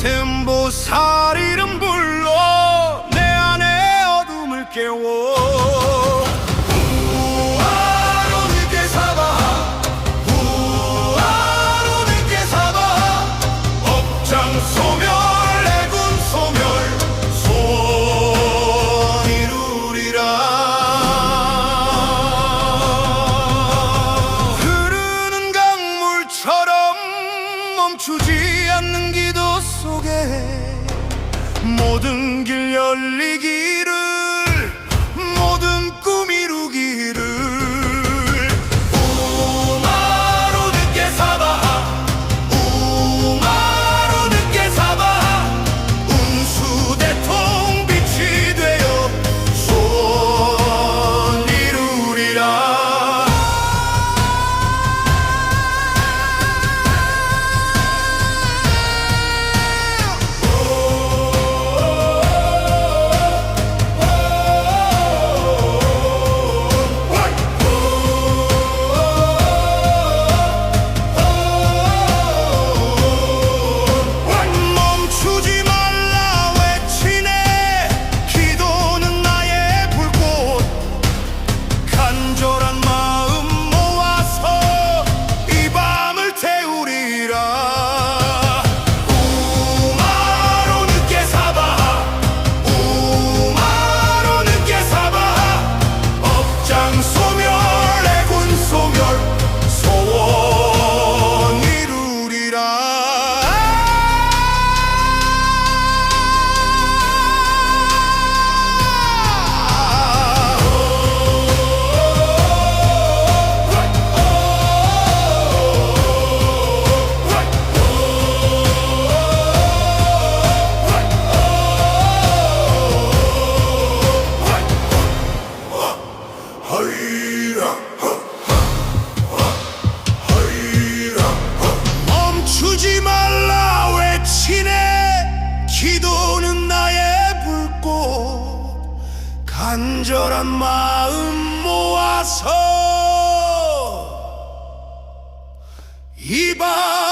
샘보살 이름 불러 내 안에 어둠을 깨워. 우아로니께 사바 우아로니께 사바 업장 소멸. 멈추지 않는 기도 속에 모든 길 열리기 멈추지 말라 외치네. 기도는 나의 불꽃. 간절한 마음 모아서 이밤